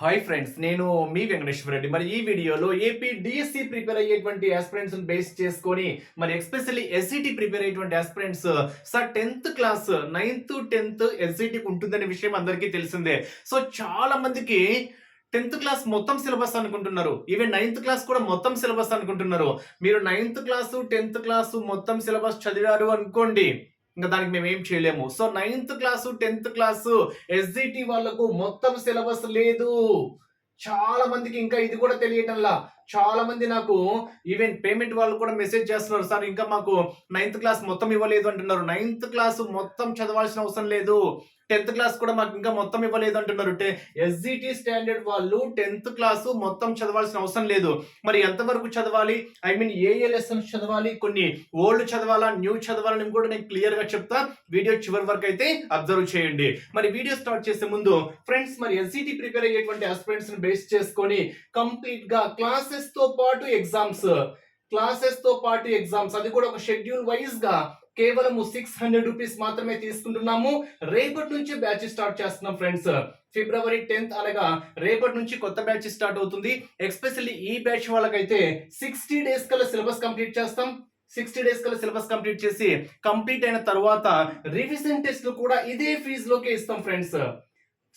Hi friends నేను మీ వెంకటేశ్వర రెడ్డి. మరి ఈ వీడియోలో ఏపీ డిఎస్సి ప్రిపేర్ అయ్యేటువంటి ఆస్పిరెంట్స్ బేస్ చేసుకొని మరి ఎస్పెషల్లీ ఎస్సిటి ప్రిపేర్ అయ్యేటువంటి aspirants sir tenth class ninth tenth ఎస్సిటికి ఉంటుందనే విషయం అందరికీ తెలిసిందే. సో చాలా మందికి టెన్త్ క్లాస్ మొత్తం సిలబస్ అనుకుంటున్నారు. ఈవెన్ నైన్త్ క్లాస్ కూడా మొత్తం సిలబస్ అనుకుంటున్నారు. మీరు నైన్త్ క్లాసు టెన్త్ క్లాసు మొత్తం సిలబస్ చదివారు అనుకోండి. ఇంకా దానికి మేము ఏం చేయలేము. So ninth class tenth class SGT వాళ్ళకు మొత్తం సిలబస్ లేదు. చాలా మందికి ఇంకా ఇది కూడా తెలియటంలా. చాలా మంది నాకు ఈవెన్ పేమెంట్ వాళ్ళు కూడా మెసేజ్ చేస్తున్నారు. సార్ ఇంకా మాకు నైన్త్ క్లాస్ మొత్తం ఇవ్వలేదు అంటున్నారు. నైన్త్ క్లాస్ మొత్తం చదవాల్సిన అవసరం లేదు. టెన్త్ క్లాస్ కూడా మాకు ఇంకా మొత్తం ఇవ్వలేదు అంటున్నారు. ఎస్జిటి స్టాండర్డ్ వాళ్ళు టెన్త్ క్లాసు మొత్తం చదవాల్సిన అవసరం లేదు. మరి ఎంతవరకు చదవాలి? I mean A A lessons చదవాలి? కొన్ని ఓల్డ్ చదవాలా? న్యూ చదవాలని కూడా నేను క్లియర్గా చెప్తా. వీడియో చివరి వరకు అయితే అబ్జర్వ్ చేయండి. మరి వీడియో స్టార్ట్ చేసే ముందు ఫ్రెండ్స్ మరి ఎస్జిటి ప్రిపేర్ అయ్యేటువంటి ఆస్పిరెంట్స్ని బేస్ చేసుకొని కంప్లీట్గా క్లాసెస్తో పాటు ఎగ్జామ్స్ క్లాసెస్తో పాటు ఎగ్జామ్స్ అది కూడా ఒక షెడ్యూల్ వైజ్గా కేవలం సిక్స్ హండ్రెడ్ రూపీస్ మాత్రమే తీసుకుంటున్నాము. రేపటి నుంచి బ్యాచ్ స్టార్ట్ చేస్తున్నాం ఫ్రెండ్స్. ఫిబ్రవరి టెన్త్ అనగా రేపటి నుంచి కొత్త బ్యాచ్ స్టార్ట్ అవుతుంది. ఎస్పెషల్లీ ఈ బ్యాచ్ వాళ్ళకైతే సిక్స్టీ డేస్ కల్లా సిలబస్ కంప్లీట్ చేస్తాం. సిక్స్టీ డేస్ కల్లా సిలబస్ కంప్లీట్ చేసి కంప్లీట్ అయిన తర్వాత రివిజన్ టెస్ట్లు కూడా ఇదే ఫీజులోకే ఇస్తాం ఫ్రెండ్స్.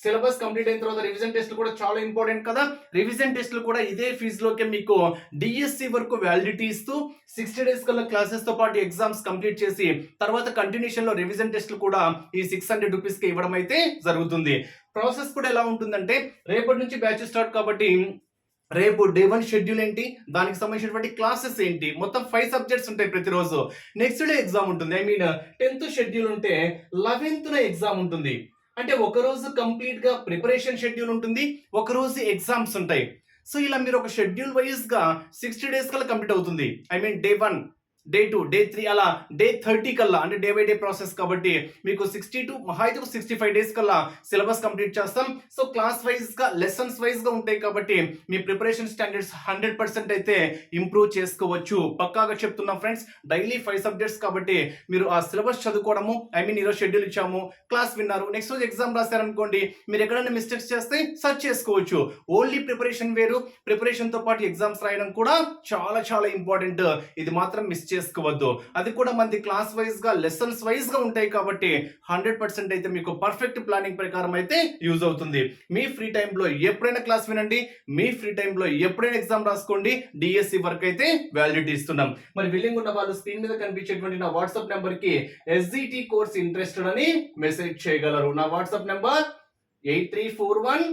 సిలబస్ కంప్లీట్ అయిన తర్వాత రివిజన్ టెస్ట్లు కూడా చాలా ఇంపార్టెంట్ కదా. రివిజన్ టెస్ట్లు కూడా ఇదే ఫీజులోకి మీకు డిఎస్సి వరకు వ్యాలిడిటీ ఇస్తూ సిక్స్టీ డేస్ కల్లా క్లాసెస్తో పాటు ఎగ్జామ్స్ కంప్లీట్ చేసి తర్వాత కంటిన్యూషన్లో రివిజన్ టెస్ట్లు కూడా ఈ సిక్స్ హండ్రెడ్ రూపీస్కి ఇవ్వడం అయితే జరుగుతుంది. ప్రాసెస్ కూడా ఎలా ఉంటుందంటే రేపటి నుంచి బ్యాచ్ స్టార్ట్ కాబట్టి రేపు డే వన్ షెడ్యూల్ ఏంటి? దానికి సంబంధించినటువంటి క్లాసెస్ ఏంటి? మొత్తం ఫైవ్ సబ్జెక్ట్స్ ఉంటాయి ప్రతిరోజు. నెక్స్ట్ డే ఎగ్జామ్ ఉంటుంది. ఐ మీన్ టెన్త్ షెడ్యూల్ ఉంటే లెవెన్త్ ఎగ్జామ్ ఉంటుంది. అంటే ఒక రోజు ప్రిపరేషన్ షెడ్యూల్ ఉంటుంది ఒక రోజు ఎగ్జామ్స్ ఉంటాయి. సో ఇలా మీరు ఒక షెడ్యూల్ వైజ్గా సిక్స్టీ డేస్ కల్లా కంప్లీట్ అవుతుంది. I mean day one day two day three అలా డే థర్టీ కల్లా అంటే డే బై డే ప్రాసెస్ కాబట్టి మీకు సిక్స్టీ టు మహా అయితే సిక్స్టీ ఫైవ్ డేస్ కల్లా సిలబస్ కంప్లీట్ చేస్తాం. సో క్లాస్ వైజ్గా లెసన్స్ వైజ్గా ఉంటాయి కాబట్టి మీ ప్రిపరేషన్ స్టాండర్డ్స్ హండ్రెడ్ పర్సెంట్ అయితే ఇంప్రూవ్ చేసుకోవచ్చు. పక్కాగా చెప్తున్నాం ఫ్రెండ్స్ డైలీ ఫైవ్ సబ్జెక్ట్స్ కాబట్టి మీరు ఆ సిలబస్ చదువుకోవడము ఐ మీన్ ఈరోజు షెడ్యూల్ ఇచ్చాము క్లాస్ విన్నారు నెక్స్ట్ రోజు ఎగ్జామ్ రాశారనుకోండి మీరు ఎక్కడైనా మిస్టేక్స్ చేస్తే సర్చ్ చేసుకోవచ్చు. ఓన్లీ ప్రిపరేషన్ వేరు ప్రిపరేషన్తో పాటు ఎగ్జామ్స్ రాయడం కూడా చాలా చాలా ఇంపార్టెంట్. ఇది మాత్రం మిస్ చేసుకోవద్దు. అది కూడా మనది క్లాస్ వైజ్గా లెసన్స్ వైజ్గా ఉంటాయి కాబట్టి హండ్రెడ్ పర్సెంట్ అయితే మీకు పర్ఫెక్ట్ ప్లానింగ్ ప్రకారం అయితే యూజ్ అవుతుంది. మీ ఫ్రీ టైంలో ఎప్పుడైనా క్లాస్ వినండి. మీ ఫ్రీ టైంలో ఎప్పుడైనా ఎగ్జామ్ రాసుకోండి. డిఎస్సి వరకు అయితే వ్యాలిడిటీ ఇస్తున్నాం. మరి విల్లింగ్ ఉన్న వాళ్ళు స్క్రీన్ మీద కనిపించేటువంటి నా వాట్సాప్ నెంబర్కి ఎస్జిటి కోర్స్ ఇంట్రెస్టెడ్ అని మెసేజ్ చేయగలరు. నా WhatsApp number eight three four one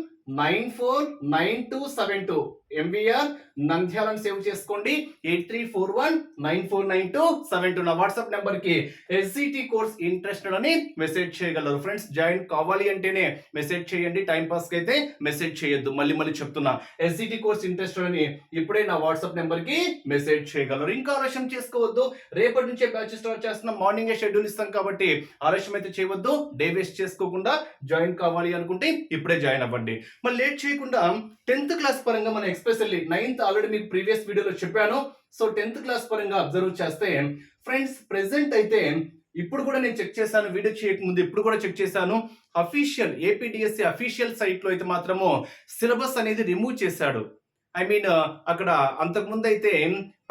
nine four nine two seven two. MVR నంద్యాలను save చేసుకోండి. Eight three four one nine four nine two seven two నా వాట్సాప్ నెంబర్కి ఎస్సిటి కోర్స్ ఇంట్రెస్టెడ్ అని message చేయగలరు. Friends join కావాలి అంటేనే message చేయండి. Time పాస్కి అయితే message చేయొద్దు. మళ్ళీ మళ్ళీ చెప్తున్నా. ఎస్సిటి కోర్స్ ఇంట్రెస్టెడ్ అని ఇప్పుడే నా వాట్సాప్ నెంబర్కి మెసేజ్ చేయగలరు. ఇంకా ఆలస్యం చేసుకోవద్దు. రేపటి నుంచే బ్యాచ్ స్టార్ట్ చేస్తున్నాం. మార్నింగ్ షెడ్యూల్ ఇస్తాం కాబట్టి ఆలస్యం అయితే చేయవద్దు. డే వేస్ట్ చేసుకోకుండా జాయిన్ కావాలి అనుకుంటే ఇప్పుడే జాయిన్ అవ్వండి. మరి లేట్ చేయకుండా టెన్త్ క్లాస్ పరంగా మనం ఎస్పెషల్లీ నైన్త్ ఆల్రెడీ మీకు ప్రీవియస్ వీడియోలో చెప్పాను. సో టెన్త్ క్లాస్ పరంగా అబ్జర్వ్ చేస్తే ఫ్రెండ్స్ ప్రెసెంట్ అయితే ఇప్పుడు కూడా నేను చెక్ చేశాను వీడియో చేయకముందు ఇప్పుడు కూడా చెక్ చేశాను. అఫీషియల్ ఏపీడిఎస్సి అఫీషియల్ సైట్లో అయితే మాత్రము సిలబస్ అనేది రిమూవ్ చేశాడు. ఐ మీన్ అక్కడ అంతకుముందు అయితే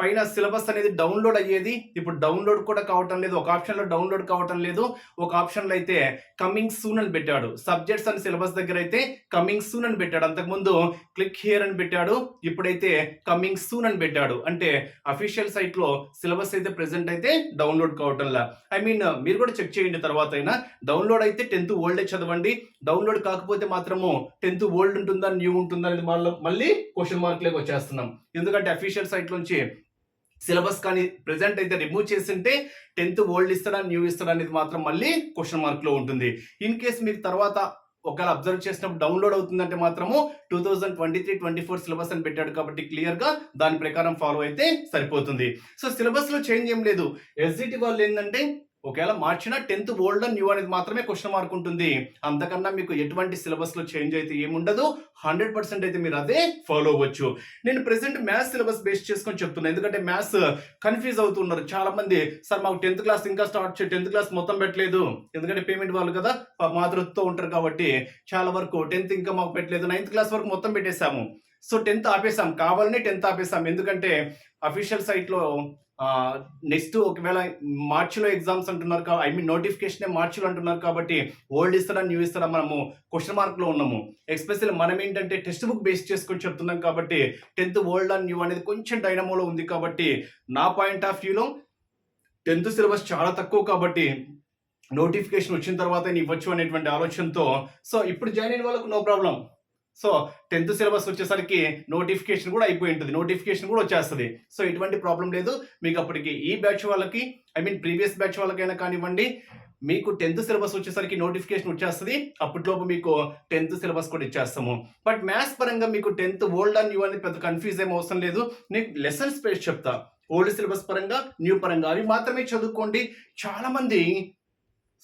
పైన సిలబస్ అనేది డౌన్లోడ్ అయ్యేది. ఇప్పుడు డౌన్లోడ్ కూడా కావటం లేదు. ఒక ఆప్షన్లో డౌన్లోడ్ కావటం లేదు. ఒక ఆప్షన్లో అయితే కమింగ్ సూన్ అని పెట్టాడు. సబ్జెక్ట్స్ అండ్ సిలబస్ దగ్గర అయితే కమింగ్ సూన్ అని పెట్టాడు. అంతకుముందు క్లిక్ హియర్ అని పెట్టాడు. ఇప్పుడైతే కమింగ్ సూన్ అని పెట్టాడు. అంటే అఫీషియల్ సైట్లో సిలబస్ అయితే ప్రెసెంట్ అయితే డౌన్లోడ్ కావటంలా ఐ మీన్ మీరు కూడా చెక్ చేయండి తర్వాత అయినా. డౌన్లోడ్ అయితే టెన్త్ ఓల్డే చదవండి. డౌన్లోడ్ కాకపోతే మాత్రము టెన్త్ ఓల్డ్ ఉంటుందా న్యూ ఉంటుందా అనేది మళ్ళీ మళ్ళీ క్వశ్చన్ మార్క్లోకి వచ్చేస్తున్నాం. ఎందుకంటే అఫీషియల్ సైట్ నుంచి సిలబస్ కానీ ప్రజెంట్ అయితే రిమూవ్ చేసింటే టెన్త్ ఓల్డ్ ఇస్తాడా న్యూ ఇస్తాడా అనేది మాత్రం మళ్ళీ క్వశ్చన్ మార్క్లో ఉంటుంది. ఇన్ కేస్ మీకు తర్వాత ఒకవేళ అబ్జర్వ్ చేసినప్పుడు డౌన్లోడ్ అవుతుందంటే మాత్రము two thousand twenty three twenty four syllabus అని పెట్టాడు కాబట్టి క్లియర్గా దాని ప్రకారం ఫాలో అయితే సరిపోతుంది. సో సిలబస్లో చేంజ్ ఏం లేదు. ఎస్జిటి వాళ్ళు ఏంటంటే ఒకవేళ మార్చినా టెన్త్ ఓల్డ్ న్యూ అనేది మాత్రమే క్వశ్చన్ మార్క్ ఉంటుంది. అంతకన్నా మీకు ఎటువంటి సిలబస్లో చేంజ్ అయితే ఏముండదు. హండ్రెడ్ పర్సెంట్ అయితే మీరు అదే ఫాలో అవ్వచ్చు. నేను ప్రెసెంట్ మ్యాథ్స్ సిలబస్ బేస్ చేసుకొని చెప్తున్నాను ఎందుకంటే మ్యాథ్స్ కన్ఫ్యూజ్ అవుతున్నారు చాలా మంది సార్ మాకు టెన్త్ క్లాస్ ఇంకా స్టార్ట్ చే టెన్త్ క్లాస్ మొత్తం పెట్టలేదు. ఎందుకంటే పేమెంట్ వాళ్ళు కదా మాతృత్వం ఉంటారు కాబట్టి చాలా వరకు టెన్త్ ఇంకా మాకు పెట్టలేదు. నైన్త్ క్లాస్ వరకు మొత్తం పెట్టేశాము. సో టెన్త్ ఆపేసాం కావాలనే టెన్త్ ఆపేసాం ఎందుకంటే అఫీషియల్ సైట్లో నెక్స్ట్ ఒకవేళ మార్చిలో ఎగ్జామ్స్ అంటున్నారు ఐ మీన్ నోటిఫికేషన్ మార్చిలో అంటున్నారు కాబట్టి ఓల్డ్ ఇస్తారా న్యూ ఇస్తారా మనము క్వశ్చన్ మార్క్లో ఉన్నాము. ఎక్స్పెషల్లీ మనం ఏంటంటే టెక్స్ట్ బుక్ బేస్ చేసుకొని చెప్తున్నాం కాబట్టి టెన్త్ ఓల్డ్ అండ్ న్యూ అనేది కొంచెం డైనమోలో ఉంది కాబట్టి నా పాయింట్ ఆఫ్ వ్యూలో టెన్త్ సిలబస్ చాలా తక్కువ కాబట్టి నోటిఫికేషన్ వచ్చిన తర్వాత ఇవ్వచ్చు అనేటువంటి ఆలోచనతో. సో ఇప్పుడు జాయిన్ అయిన వాళ్ళకు no problem so tenth syllabus వచ్చేసరికి నోటిఫికేషన్ కూడా అయిపోయి ఉంటుంది. నోటిఫికేషన్ కూడా వచ్చేస్తుంది. సో ఎటువంటి ప్రాబ్లం లేదు. మీకు అప్పటికి ఈ బ్యాచ్ వాళ్ళకి ఐ మీన్ ప్రీవియస్ బ్యాచ్ వాళ్ళకైనా కానివ్వండి మీకు టెన్త్ సిలబస్ వచ్చేసరికి నోటిఫికేషన్ వచ్చేస్తుంది. అప్పట్లోపు మీకు టెన్త్ సిలబస్ కూడా ఇచ్చేస్తాము. బట్ మ్యాథ్స్ పరంగా మీకు టెన్త్ ఓల్డ్ అండ్ న్యూ అనేది పెద్ద కన్ఫ్యూజ్ ఏం అవసరం లేదు. నీకు లెసన్స్ పేజ్ చెప్తా. ఓల్డ్ సిలబస్ పరంగా న్యూ పరంగా అవి మాత్రమే చదువుకోండి. చాలామంది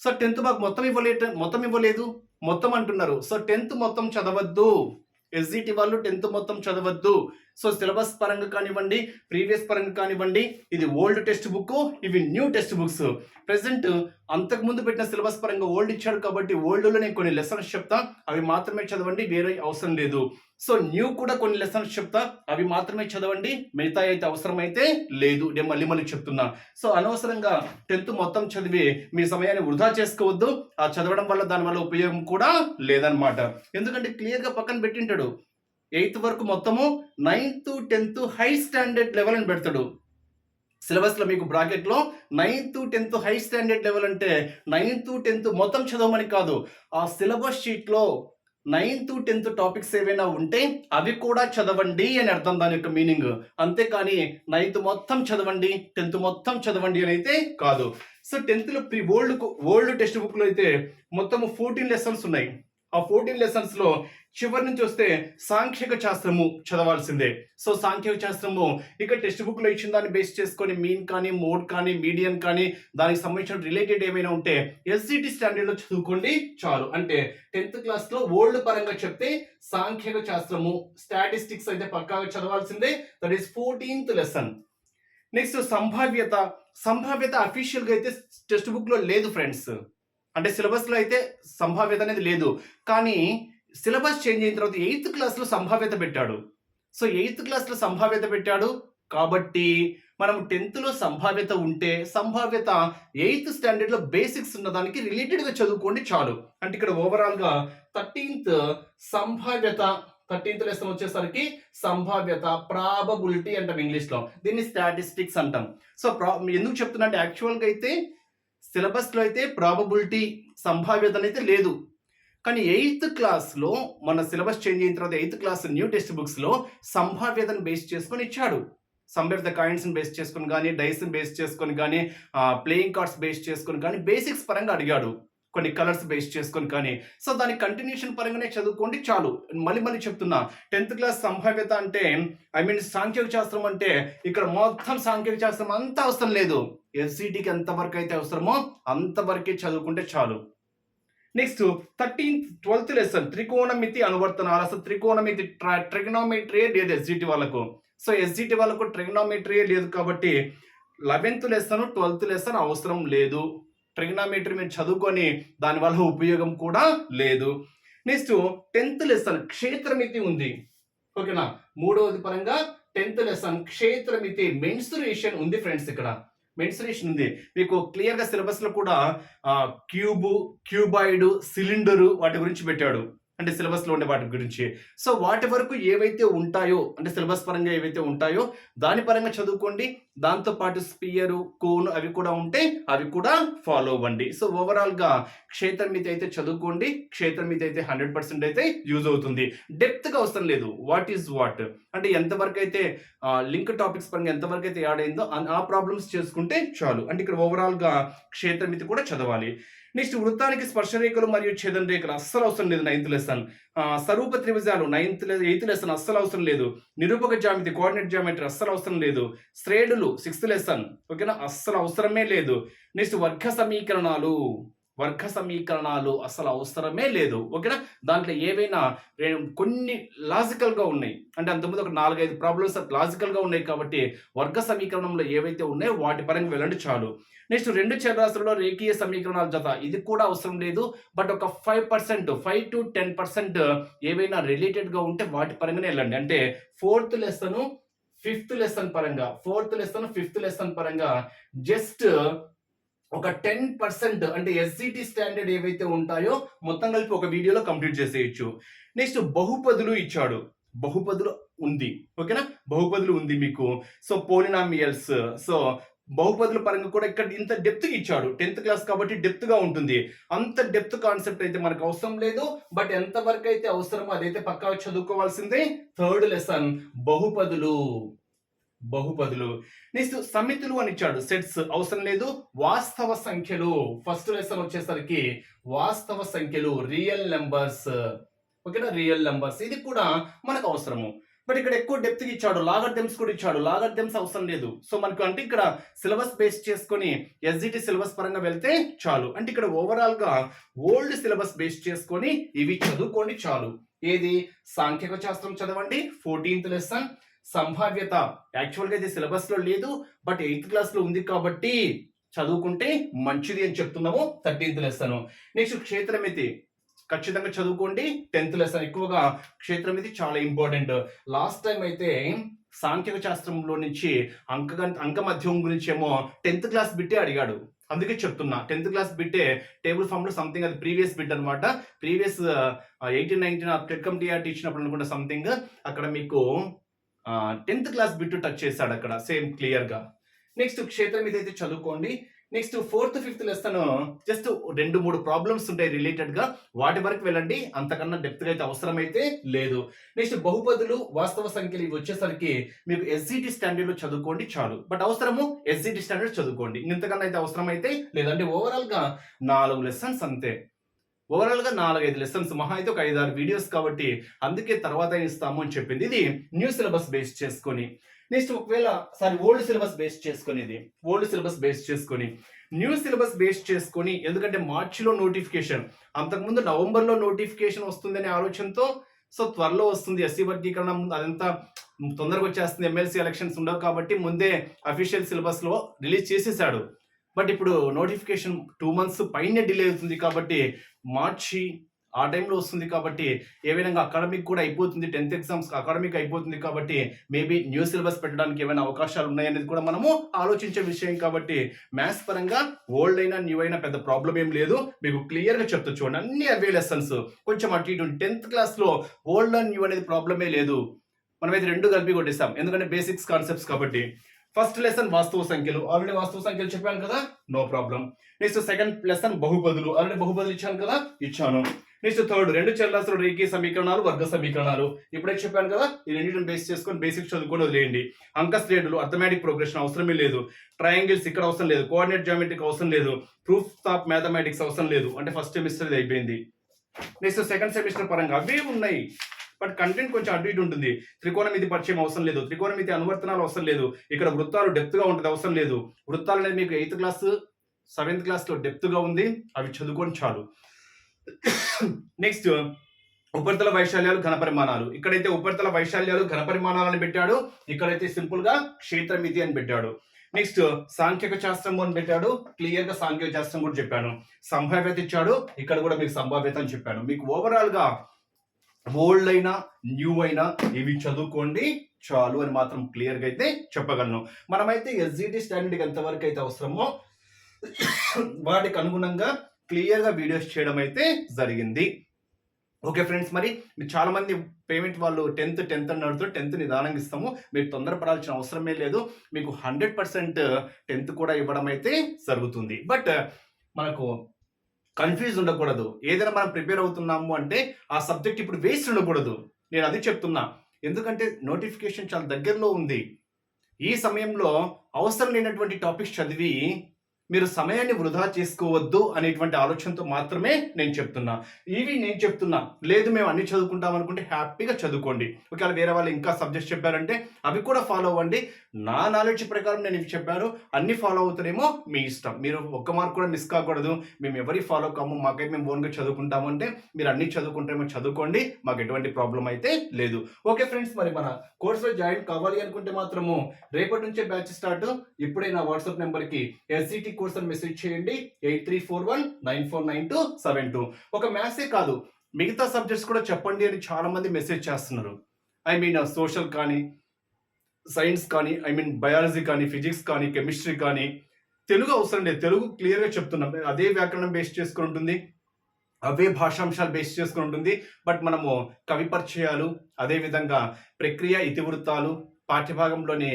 సార్ సో టెన్త్ మాకు మొత్తం ఇవ్వలేదు మొత్తం ఇవ్వలేదు. మొత్తం అంటున్నారు. సో టెన్త్ మొత్తం చదవద్దు. ఎస్జిటి వాళ్ళు టెన్త్ మొత్తం చదవద్దు. సో సిలబస్ పరంగా కానివ్వండి ప్రీవియస్ పరంగా కానివ్వండి ఇది ఓల్డ్ టెక్స్ట్ బుక్ ఇవి న్యూ టెక్స్ట్ బుక్స్. ప్రెసెంట్ అంతకు ముందు పెట్టిన సిలబస్ పరంగా ఓల్డ్ ఇచ్చాడు కాబట్టి ఓల్డ్లో నేను కొన్ని లెసన్స్ చెప్తా అవి మాత్రమే చదవండి వేరే అవసరం లేదు. సో న్యూ కూడా కొన్ని లెసన్స్ చెప్తా అవి మాత్రమే చదవండి మిగతా అయితే అవసరమైతే లేదు నేను మళ్ళీ మళ్ళీ చెప్తున్నా. సో అనవసరంగా టెన్త్ మొత్తం చదివి మీ సమయాన్ని వృధా చేసుకోవద్దు ఆ చదవడం వల్ల దానివల్ల ఉపయోగం కూడా లేదనమాట ఎందుకంటే క్లియర్గా పక్కన పెట్టింటాడు ఎయిత్ వరకు మొత్తము ninth tenth high standard level అని పెడతాడు. సిలబస్లో మీకు బ్రాకెట్లో ninth tenth high standard level అంటే నైన్త్ టెన్త్ మొత్తం చదవమని కాదు. ఆ సిలబస్ షీట్లో నైన్త్ టెన్త్ టాపిక్స్ ఏవైనా ఉంటే అవి కూడా చదవండి అని అర్థం దాని యొక్క మీనింగ్. అంతేకాని నైన్త్ మొత్తం చదవండి టెన్త్ మొత్తం చదవండి అని అయితే కాదు. సో టెన్త్లో ప్రీ ఓల్డ్ ఓల్డ్ టెక్స్ట్ బుక్లో అయితే మొత్తం ఫోర్టీన్ లెసన్స్ ఉన్నాయి. ఆ ఫోర్టీన్ లెసన్స్లో చివరి నుంచి వస్తే సాంఖ్యక శాస్త్రము చదవాల్సిందే. సో సాంఖ్యక శాస్త్రము ఇక టెక్స్ట్ బుక్లో ఇచ్చిన దాన్ని బేస్ చేసుకొని మీన్ కానీ మోడ్ కానీ మీడియం కానీ దానికి సంబంధించిన రిలేటెడ్ ఏమైనా ఉంటే ఎస్సిటి స్టాండర్డ్లో చదువుకోండి చాలు. అంటే టెన్త్ క్లాస్లో ఓల్డ్ పరంగా చెప్తే సాంఖ్యక శాస్త్రము స్టాటిస్టిక్స్ అయితే పక్కాగా చదవాల్సిందే. That is fourteenth lesson next సంభావ్యత. సంభావ్యత అఫీషియల్గా అయితే టెక్స్ట్ బుక్లో లేదు ఫ్రెండ్స్ అంటే సిలబస్లో అయితే సంభావ్యత అనేది లేదు. కానీ సిలబస్ చేంజ్ అయిన తర్వాత ఎయిత్ క్లాస్లో సంభావ్యత పెట్టాడు. సో ఎయిత్ క్లాస్లో సంభావ్యత పెట్టాడు కాబట్టి మనం టెన్త్లో సంభావ్యత ఉంటే సంభావ్యత ఎయిత్ స్టాండర్డ్లో బేసిక్స్ ఉన్న దానికి రిలేటెడ్గా చదువుకోండి చాలు. అంటే ఇక్కడ ఓవరాల్గా థర్టీన్త్ సంభావ్యత థర్టీన్త్ లెసన్ వచ్చేసరికి సంభావ్యత ప్రాబబిలిటీ అంటాం ఇంగ్లీష్లో. దీన్ని స్టాటిస్టిక్స్ అంటాం. సో ప్రా ఎందుకు చెప్తున్నా అంటే యాక్చువల్గా అయితే సిలబస్లో అయితే ప్రాబబిలిటీ సంభావ్యత అయితే లేదు. కానీ ఎయిత్ క్లాస్లో మన సిలబస్ చేంజ్ అయిన తర్వాత ఎయిత్ క్లాస్ న్యూ టెక్స్ట్ బుక్స్లో సంభావ్యతను బేస్ చేసుకొని ఇచ్చాడు. సంభావ్యత కాయిన్స్ని బేస్ చేసుకొని కానీ డైస్ని బేస్ చేసుకొని కానీ ప్లేయింగ్ కార్డ్స్ బేస్ చేసుకొని కానీ బేసిక్స్ పరంగా అడిగాడు. కొన్ని కలర్స్ బేస్ చేసుకొని కానీ. సో దాని కంటిన్యూషన్ పరంగానే చదువుకోండి చాలు. మళ్ళీ మళ్ళీ చెప్తున్నా టెన్త్ క్లాస్ సంభావ్యత అంటే ఐ మీన్ సాంఖ్యక శాస్త్రం అంటే ఇక్కడ మొత్తం సాంఖ్యక శాస్త్రం అంతా అవసరం లేదు. ఎస్సిటికి ఎంతవరకు అయితే అవసరమో అంతవరకే చదువుకుంటే చాలు. నెక్స్ట్ థర్టీన్త్ ట్వెల్త్ లెసన్ త్రికోణమితి అనువర్తనాలు. అసలు త్రికోణమితి ట్రిగ్నోమెట్రీ లేదు ఎస్జిటి వాళ్ళకు. సో ఎస్జిటి వాళ్ళకు ట్రిగ్నోమెట్రీ లేదు కాబట్టి లెవెన్త్ లెసన్ ట్వెల్త్ లెసన్ అవసరం లేదు. ట్రిగ్నోమెట్రీ మీరు చదువుకొని దానివల్ల ఉపయోగం కూడా లేదు. నెక్స్ట్ టెన్త్ లెసన్ క్షేత్రమితి ఉంది. ఓకేనా మూడవది పరంగా టెన్త్ లెసన్ క్షేత్రమితి మెన్సురేషన్ ఉంది ఫ్రెండ్స్ ఇక్కడ. మెన్సరేషన్ ఉంది. మీకు క్లియర్గా సిలబస్లో కూడా క్యూబు క్యూబాయిడ్ సిలిండరు వాటి గురించి పెట్టాడు. అంటే సిలబస్లో ఉండే వాటి గురించి. సో వాటి వరకు ఏవైతే ఉంటాయో అంటే సిలబస్ పరంగా ఏవైతే ఉంటాయో దాని పరంగా చదువుకోండి. దాంతోపాటు స్పియరు కోన్ అవి కూడా ఉంటే అవి కూడా ఫాలో అవ్వండి. సో ఓవరాల్గా క్షేత్రం మీద అయితే చదువుకోండి. క్షేత్రం మీద అయితే హండ్రెడ్ పర్సెంట్ అయితే యూజ్ అవుతుంది. డెప్త్గా అవసరం లేదు. వాట్ ఈజ్ వాట్ అంటే ఎంతవరకు అయితే లింక్ టాపిక్స్ పరంగా ఎంతవరకు అయితే యాడ్ అయిందో ఆ ప్రాబ్లమ్స్ చేసుకుంటే చాలు. అంటే ఇక్కడ ఓవరాల్గా క్షేత్రమితి కూడా చదవాలి. నెక్స్ట్ వృత్తానికి స్పర్శ రేఖలు మరియు ఛేదన రేఖలు అస్సలు అవసరం లేదు నైన్త్ లెసన్ స్వరూప త్రిభుజాలు నైన్త్ ఎయిత్ లెసన్ అస్సలు అవసరం లేదు. నిరూపక జామితి కోఆర్డినేట్ జామెట్రీ అస్సలు అవసరం లేదు. శ్రేణులు సిక్స్త్ లెసన్ ఓకేనా? అస్సలు అవసరమే లేదు. నెక్స్ట్ వర్గ సమీకరణాలు. వర్గ సమీకరణాలు అసలు అవసరమే లేదు. ఓకేనా? దాంట్లో ఏవైనా కొన్ని లాజికల్గా ఉన్నాయి. అంటే అంతకుముందు ఒక నాలుగైదు ప్రాబ్లమ్స్ లాజికల్గా ఉన్నాయి కాబట్టి వర్గ సమీకరణంలో ఏవైతే ఉన్నాయో వాటి పరంగా వెళ్ళండి చాలు. నెక్స్ట్ రెండు చరరాశులలో రేఖీయ సమీకరణాల జత. ఇది కూడా అవసరం లేదు. బట్ ఒక five percent five to ten percent ఏవైనా రిలేటెడ్గా ఉంటే వాటి పరంగానే వెళ్ళండి. అంటే ఫోర్త్ లెసన్ ఫిఫ్త్ లెసన్ పరంగా ఫోర్త్ లెసన్ ఫిఫ్త్ లెసన్ పరంగా జస్ట్ ఒక టెన్ పర్సెంట్ అంటే ఎస్సిటి స్టాండర్డ్ ఏవైతే ఉంటాయో మొత్తం కలిపి ఒక వీడియోలో కంప్లీట్ చేసేయచ్చు. నెక్స్ట్ బహుపదులు ఇచ్చాడు. బహుపదులు ఉంది. ఓకేనా? బహుపదులు ఉంది మీకు. సో పోలినామియల్స్ సో బహుపదుల పరంగా కూడా ఇక్కడ ఇంత డెప్త్ ఇచ్చాడు. టెన్త్ క్లాస్ కాబట్టి డెప్త్గా ఉంటుంది. అంత డెప్త్ కాన్సెప్ట్ అయితే మనకు అవసరం లేదు. బట్ ఎంతవరకు అయితే అవసరమో అదైతే పక్కా చదువుకోవాల్సిందే. థర్డ్ లెసన్ బహుపదులు. బహుపదులు. నెక్స్ట్ సమితులు అని ఇచ్చాడు. సెట్స్ అవసరం లేదు. వాస్తవ సంఖ్యలు. ఫస్ట్ లెసన్ వచ్చేసరికి వాస్తవ సంఖ్యలు రియల్ నెంబర్స్ ఓకేనా? రియల్ నెంబర్స్ ఇది కూడా మనకు అవసరము. బట్ ఇక్కడ ఎక్కువ డెప్త్ ఇచ్చాడు. లాగర్ డెమ్స్ కూడా ఇచ్చాడు. లాగర్థమ్స్ అవసరం లేదు. సో మనకు అంటే ఇక్కడ సిలబస్ బేస్ చేసుకొని ఎస్జిటి సిలబస్ పరంగా వెళ్తే చాలు. అంటే ఇక్కడ ఓవరాల్గా ఓల్డ్ సిలబస్ బేస్ చేసుకొని ఇవి చదువుకోండి చాలు. ఏది? సాంఖ్యక శాస్త్రం చదవండి. ఫోర్టీన్త్ లెసన్ సంభావ్యత. యాక్చువల్గా ఇది సిలబస్లో లేదు బట్ ఎయిత్ క్లాస్లో ఉంది కాబట్టి చదువుకుంటే మంచిది అని చెప్తున్నాము థర్టీన్త్ లెసన్ నెక్స్ట్ క్షేత్రమితి ఖచ్చితంగా చదువుకోండి టెన్త్ లెసన్ ఎక్కువగా క్షేత్రమితి చాలా ఇంపార్టెంట్ లాస్ట్ టైం అయితే సాంఖ్యక శాస్త్రంలో నుంచి అంక అంక మధ్యం గురించి ఏమో టెన్త్ క్లాస్ బిట్టే అడిగాడు. అందుకే చెప్తున్నా టెన్త్ క్లాస్ బిట్టే టేబుల్ ఫామ్లో సంథింగ్ అది ప్రీవియస్ బిట్ అనమాట ప్రీవియస్ ఎయిటీన్ నైన్టీన్ టెట్కమ్ టీఆర్టీ ఇచ్చినప్పుడు అనుకుంటే సంథింగ్ అక్కడ మీకు టెన్త్ క్లాస్ బిట్టు టచ్ చేశాడు అక్కడ సేమ్ క్లియర్గా. నెక్స్ట్ క్షేత్రం మీద అయితే చదువుకోండి. Next fourth fifth lesson just రెండు మూడు ప్రాబ్లమ్స్ ఉంటాయి రిలేటెడ్గా. వాటి వరకు వెళ్ళండి. అంతకన్నా డెప్త్గా అయితే అవసరమైతే లేదు. నెక్స్ట్ బహుపదులు వాస్తవ సంఖ్యలు ఇవి వచ్చేసరికి మీకు ఎస్జిటి స్టాండర్డ్లో చదువుకోండి చాలు. బట్ అవసరము ఎస్జిటి స్టాండర్డ్ చదువుకోండి. ఇంతకన్నా అయితే అవసరం అయితే లేదంటే ఓవరాల్గా నాలుగు లెసన్స్ అంతే. ఓవరాల్గా నాలుగైదు లెసన్స్ మహా అయితే ఒక ఐదారు వీడియోస్ కాబట్టి అందుకే తర్వాత ఇస్తాము అని చెప్పింది. ఇది న్యూ సిలబస్ బేస్ చేసుకొని. నెక్స్ట్ ఒకవేళ సారీ ఓల్డ్ సిలబస్ బేస్ చేసుకొని ఇది. ఓల్డ్ సిలబస్ బేస్ చేసుకొని. న్యూ సిలబస్ బేస్ చేసుకొని ఎందుకంటే మార్చిలో నోటిఫికేషన్ అంతకుముందు నవంబర్లో నోటిఫికేషన్ వస్తుందనే ఆలోచనతో సో త్వరలో వస్తుంది ఎస్సీ వర్గీకరణ ముందు అదంతా తొందరగా వచ్చేస్తుంది. ఎమ్మెల్సీ ఎలక్షన్స్ ఉండవు కాబట్టి ముందే అఫీషియల్ సిలబస్లో రిలీజ్ చేసేసాడు. బట్ ఇప్పుడు నోటిఫికేషన్ టూ మంత్స్ పైన డిలే అవుతుంది కాబట్టి మార్చి ఆ టైంలో వస్తుంది కాబట్టి ఏ విధంగా అకాడమిక్ కూడా అయిపోతుంది టెన్త్ ఎగ్జామ్స్ అకాడమిక్ అయిపోతుంది కాబట్టి మేబీ న్యూ సిలబస్ పెట్టడానికి ఏమైనా అవకాశాలు ఉన్నాయనేది కూడా మనము ఆలోచించే విషయం కాబట్టి మ్యాథ్స్ పరంగా ఓల్డ్ అయినా న్యూ అయినా పెద్ద ప్రాబ్లం ఏం లేదు. మీకు క్లియర్గా చెప్తూ చూడండి. అన్ని అవే లెసన్స్. కొంచెం అటు ఇటు టెన్త్ క్లాస్లో ఓల్డ్ అండ్ న్యూ అనేది ప్రాబ్లమే లేదు. మనమైతే రెండు కలిపి కొట్టేస్తాం. ఎందుకంటే బేసిక్స్ కాన్సెప్ట్స్ కాబట్టి. ఫస్ట్ లెసన్ వాస్తవ సంఖ్యలు ఆల్రెడీ వాస్తవ సంఖ్యలు చెప్పాను కదా no problem next second lesson బహుపదులు already బహుపదులు ఇచ్చాను కదా ఇచ్చాను నెక్స్ట్ థర్డ్ రెండు చల్లాసులు రేఖీ సమీకరణాలు వర్గ సమీకరణాలు ఇప్పుడే చెప్పాను కదా ఈ రెండింటిని బేస్ చేసుకొని బేసిక్ చదువుకొని వదిలేయండి అంక శ్రేణులు అర్థమెటిక్ ప్రోగ్రెషన్ అవసరమే లేదు ట్రయాంగిల్స్ ఇక్కడ అవసరం లేదు కోఆర్డినేట్ జామెట్రిక్ అవసరం లేదు ప్రూఫ్ ఆఫ్ మ్యాథమెటిక్స్ అవసరం లేదు అంటే ఫస్ట్ సెమిస్టర్ అయిపోయింది. నెక్స్ట్ సెకండ్ సెమిస్టర్ పరంగా అవే ఉన్నాయి బట్ కంటెంట్ కొంచెం అటు ఇటు ఉంటుంది. త్రికోణమితి పరిచయం అవసరం లేదు. త్రికోణమితి అనువర్తనాలు అవసరం లేదు. ఇక్కడ వృత్తాలు డెప్త్గా ఉంటుంది అవసరం లేదు. వృత్తాలు అనేది మీకు ఎయిత్ క్లాస్ సెవెంత్ క్లాస్లో డెప్త్గా ఉంది. అవి చదువుకొని చాలు. నెక్స్ట్ ఉపరితల వైశాల్యాలు ఘనపరిమాణాలు ఇక్కడైతే ఉపరితల వైశాల్యాలు ఘనపరిమాణాలని పెట్టాడు. ఇక్కడైతే సింపుల్గా క్షేత్రమితి అని పెట్టాడు. నెక్స్ట్ సాంఖ్యక శాస్త్రం అని పెట్టాడు. క్లియర్గా సాంఖ్యక శాస్త్రం కూడా చెప్పాను. సంభావ్యత ఇచ్చాడు. ఇక్కడ కూడా మీకు సంభావ్యత అని చెప్పాను. మీకు ఓవరాల్గా ఓల్డ్ అయినా న్యూ అయినా ఇవి చదువుకోండి చాలు అని మాత్రం క్లియర్గా అయితే చెప్పగలను. మనమైతే ఎస్జిటి స్టాండర్డ్ ఎంతవరకు అయితే అవసరమో వాటికి అనుగుణంగా క్లియర్గా వీడియోస్ చేయడం అయితే జరిగింది. ఓకే ఫ్రెండ్స్ మరి మీరు చాలామంది పేమెంట్ వాళ్ళు టెన్త్ టెన్త్ అని అడుగుతారు టెన్త్ నిదానంగా ఇస్తాము. మీరు తొందరపడాల్సిన అవసరమే లేదు. మీకు హండ్రెడ్ పర్సెంట్ టెన్త్ కూడా ఇవ్వడం అయితే జరుగుతుంది. బట్ మనకు కన్ఫ్యూజ్ ఉండకూడదు. ఏదైనా మనం ప్రిపేర్ అవుతున్నాము అంటే ఆ సబ్జెక్ట్ ఇప్పుడు వేస్ట్ ఉండకూడదు. నేను అది చెప్తున్నా. ఎందుకంటే నోటిఫికేషన్ చాలా దగ్గరలో ఉంది. ఈ సమయంలో అవసరం లేనటువంటి టాపిక్స్ చదివి మీరు సమయాన్ని వృధా చేసుకోవద్దు అనేటువంటి ఆలోచనతో మాత్రమే నేను చెప్తున్నా. ఇవి నేను చెప్తున్నా. లేదు మేము అన్ని చదువుకుంటాం అనుకుంటే హ్యాపీగా చదువుకోండి. ఒకవేళ వేరే వాళ్ళు ఇంకా సబ్జెక్ట్స్ చెప్పారంటే అవి కూడా ఫాలో అవ్వండి. నా నాలెడ్జ్ ప్రకారం నేను ఇవి చెప్పాను. అన్ని ఫాలో అవుతారేమో మీ ఇష్టం. మీరు ఒక్క మార్క్ కూడా మిస్ కాకూడదు. మేము ఎవరి ఫాలో కాము మాకైతే మేము ఓన్గా చదువుకుంటాము అంటే మీరు అన్ని చదువుకుంటామో చదువుకోండి. మాకు ఎటువంటి ప్రాబ్లం అయితే లేదు. ఓకే ఫ్రెండ్స్ మరి మన కోర్సులో జాయిన్ కావాలి అనుకుంటే మాత్రము రేపటి నుంచే బ్యాచ్ స్టార్ట్. ఇప్పుడే నా వాట్సాప్ నెంబర్కి ఎస్సిటి కోర్స్ అని మెసేజ్ చేయండి. Eight three four one nine four nine two seven two. ఒక మ్యాథ్సే కాదు. మిగతా సబ్జెక్ట్స్ కూడా చెప్పండి అని చాలా మంది మెసేజ్ చేస్తున్నారు. ఐ మీన్ సోషల్ కానీ సైన్స్ కానీ ఐ మీన్ బయాలజీ కానీ ఫిజిక్స్ కానీ కెమిస్ట్రీ కానీ తెలుగు అవసరం లేదు. తెలుగు క్లియర్గా చెప్తున్నాం. అదే వ్యాకరణం బేస్ చేసుకుని ఉంటుంది. అవే భాషాంశాలు బేస్ చేసుకుని ఉంటుంది. బట్ మనము కవి పరిచయాలు అదేవిధంగా ప్రక్రియ ఇతివృత్తాలు పాఠ్యభాగంలోని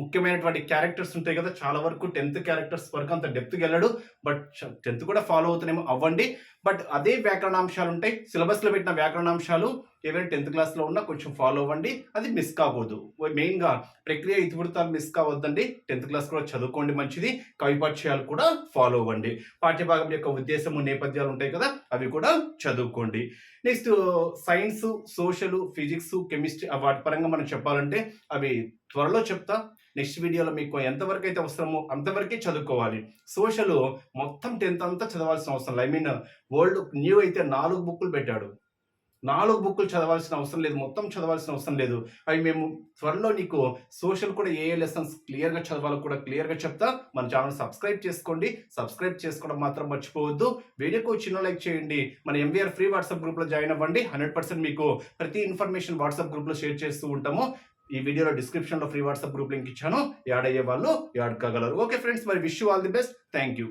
ముఖ్యమైనటువంటి క్యారెక్టర్స్ ఉంటాయి కదా చాలా వరకు టెన్త్ క్యారెక్టర్స్ వరకు అంత డెప్త్కి వెళ్ళడు. బట్ టెన్త్ కూడా ఫాలో అవుతున్నామో అవ్వండి. బట్ అదే వ్యాకరణాంశాలు ఉంటాయి సిలబస్లో పెట్టిన వ్యాకరణాంశాలు ఏవైనా టెన్త్ క్లాస్లో ఉన్నా కొంచెం ఫాలో అవ్వండి అది మిస్ కాకూడదు మెయిన్గా ప్రక్రియ ఇతివృత్తాలు మిస్ కావద్దండి టెన్త్ క్లాస్ కూడా చదువుకోండి మంచిది కవి కూడా ఫాలో అవ్వండి. పాఠ్యభాగం యొక్క ఉద్దేశము నేపథ్యాలు ఉంటాయి కదా అవి కూడా చదువుకోండి. Next science social physics chemistry వాటి పరంగా మనం చెప్పాలంటే అవి త్వరలో చెప్తా. నెక్స్ట్ వీడియోలో మీకు ఎంతవరకు అయితే అవసరమో అంతవరకే చదువుకోవాలి. సోషల్ మొత్తం టెన్త్ అంతా చదవాల్సిన అవసరం ఐ మీన్ వరల్డ్ న్యూ అయితే నాలుగు బుక్కులు పెట్టాడు. నాలుగు బుక్కులు చదవాల్సిన అవసరం లేదు మొత్తం చదవాల్సిన అవసరం లేదు. అవి మేము త్వరలో నీకు సోషల్ కూడా ఏ ఏ లెసన్స్ క్లియర్గా చదవాలో కూడా క్లియర్గా చెప్తా. మన ఛానల్ సబ్స్క్రైబ్ చేసుకోండి. సబ్స్క్రైబ్ చేసుకోవడం మాత్రం మర్చిపోవద్దు. వీడియోకి చిన్న లైక్ చేయండి. మన ఎంవీఆర్ ఫ్రీ వాట్సాప్ గ్రూప్లో జాయిన్ అవ్వండి. హండ్రెడ్ పర్సెంట్ మీకు ప్రతి ఇన్ఫర్మేషన్ వాట్సాప్ గ్రూప్లో షేర్ చేస్తూ ఉంటాము. ఈ వీడియోలో డిస్క్రిప్షన్లో ఫ్రీ వాట్సాప్ గ్రూప్ లింక్ ఇచ్చాను. యాడ్ అయ్యే వాళ్ళు యాడ్ కాగలరు. ఓకే ఫ్రెండ్స్ మరి wish all the best. Thank you.